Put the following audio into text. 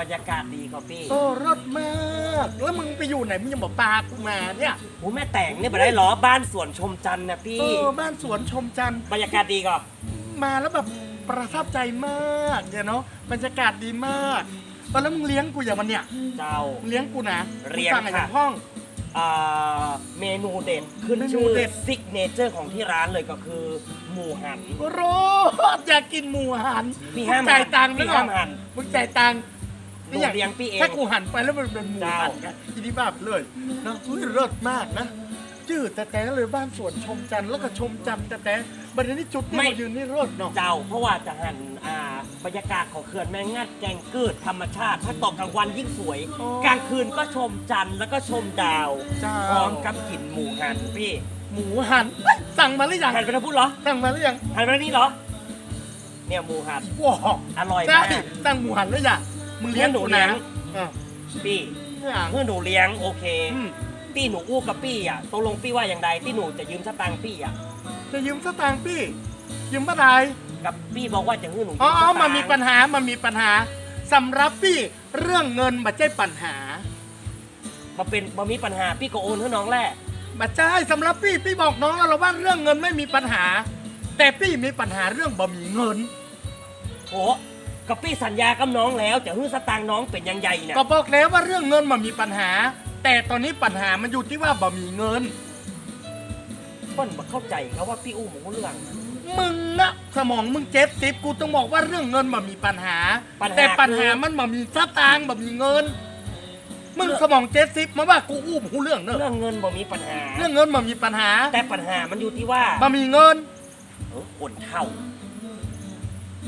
บรรยากาศดีครับพี่โอ้รถมาก แล้วมึงไปอยู่ไหนมึงยังบอกปากูมาเนี่ยโอ้แม่แต่งเนี่ยมาได้เหรอบ้านสวนชมจันทร์นะพี่ เออบ้านสวนชมจันทร์บรรยากาศดีก่อนมาแล้วแบบประทับใจมากเนี่ยเนาะบรรยากาศดีมากตอนแล้วมึงเลี้ยงกูอย่างมันเนี่ยเจ้ามึงเลี้ยงกูนะเลี้ยงมึสั่อะไรค่ะจากห้องอ่าเมนูเด็ดขึ้นเมนูชื่อเด็ดซิกเนเจอร์ของที่ร้านเลยก็คือ หมูหันโรดอยากกินหมูหันพี่ห้ามงจ่ายตังค์พี่ไม่หรอห้ามหันมึงจ่ายตังค์ หนูเลี้ยงพี่เอง ถ้ากูหันไปแล้วมันเป็นหมูเจ้าหันไงทีนี้บ้าไปเลยเนาะอุ้ยเลิศมากนะจืดแต่แต่เลยบ้านสวนชมจันทร์แล้วก็ชมจันทร์แต่แต่บัดนี้จุดที่เรายืนนี่เลิศเนาะ เจ้าเพราะว่าจะหันอ่าบรรยากาศของเขื่อนแม่งัดแกงเกิดธรรมชาติ ถ้าตกกลางวันยิ่งสวยกลางคืนก็ชมจันทร์แล้วก็ชมดาวเจ้า พร้อมกับกลิ่นหมูหันพี่หมูหันเอ้ยสั่งมาหรือยังหันไปทางพูดเหรอสั่งมาหรือยังหันไปทางนี้เหรอ เนี่ยหมูหัน ว้าวอร่อยใช่มาก สั่งหมูหันหรือยัง มึงเลี้ยงหนูกูเลี้นะยงอะพี่อย่างเมื่อหนูเลี้ยงโอเค อืมพี่หนูอู้กับพี่อะตกลงพี่ว่าอย่างไรที่หนูจะยืมสตางค์พี่อะจะยืมสตางค์พี่ยืมเมื่อไหรกับพี่บอกว่าจะให้หนูอ๋อยือ๋อสตางค์มันมีปัญหามันมีปัญหาสำหรับพี่เรื่องเงินมาใช่ปัญหามาเป็นมามีปัญหาพี่ก็โอนให้น้องแหละมาใช่สำหรับพี่พี่บอกน้องแล้วว่าเรื่องเงินไม่มีปัญหา แต่พี่มีปัญหาเรื่องบ่มีเงินโอ้ กับพี่สัญญากับน้องแล้วจะให้สตางค์น้องเป็นยังไงเนี่ยก็บอกแล้วว่าเรื่องเงินมันมีปัญหา แต่ตอนนี้ปัญหามันอยู่ที่ว่าบ่มีเงิน เปิ้ลมาเข้าใจเขาว่าพี่อู้หมูเรื่องมึงนะสมองมึงเจ็ดสิบกูต้องบอกว่าเรื่องเงินมันมีปัญหาปัญหาแต่ปัญหาคือมันมันมีสตางค์มันมีเงิน มึงสมองเจ็ดสิบมาว่ากูอู้หูเรื่องเนอะเรื่องเงินบ่มีปัญหา เรื่องเงินมันมีปัญหา แต่ปัญหามันอยู่ที่ว่ามันมีเงินเออคนเท่า